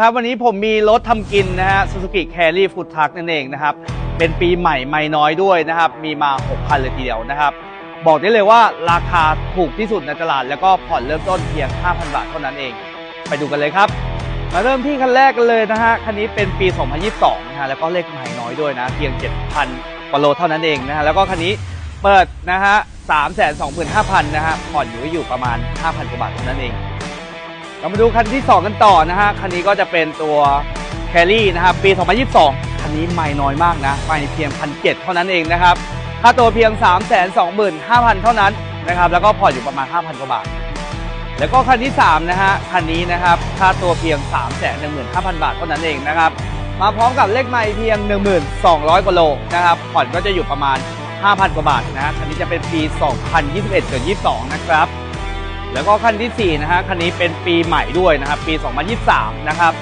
ครับวันนี้ผมมีรถทำกินนะฮะ Suzuki Carry Food Truck นั่นเองนะครับ เป็นปีใหม่ไม่น้อยด้วยนะครับ มีมา 6,000 เลยทีเดียวนะครับ บอกได้เลยว่าราคาถูกที่สุดในตลาด แล้วก็ผ่อนเริ่มต้นเพียง 5,000 บาทเท่านั้นเอง ไปดูกันเลยครับ มาเริ่มที่คันแรกกันเลยนะฮะ คันนี้เป็นปี 2022 นะฮะ แล้วก็เลขใหม่น้อยด้วยนะ เพียง 7,000กว่าโลเท่านั้นเองนะฮะ แล้วก็คันนี้เปิดนะฮะ325,000 นะฮะ ผ่อนอยู่อยู่ประมาณ 5,000 กว่าบาทเท่านั้นเอง เรามาดูคันที่ 2 กันต่อนะฮะ คันนี้ก็จะเป็นตัวแคลรี่นะครับ ปี 2022 คันนี้ไม่น้อยมากนะ ไม่เพียง1,700เท่านั้นเองนะครับ ค่าตัวเพียง 325,000 เท่านั้นนะครับ แล้วก็ผ่อนอยู่ประมาณ 5,000 กว่าบาท แล้วก็คันที่ 3 นะฮะ คันนี้นะครับ ค่าตัวเพียง 315,000 บาทเท่านั้นเองนะครับ มาพร้อมกับเลขไมล์เพียง 1,200 กว่าโลนะครับ ผ่อนก็จะอยู่ประมาณ 5,000 กว่าบาทนะฮะคันนี้จะเป็นปี 2021-22 นะครับ แล้วก็คันที่4นะฮะคันนี้เป็นปีใหม่ด้วยนะครับปี 2023 นะครับ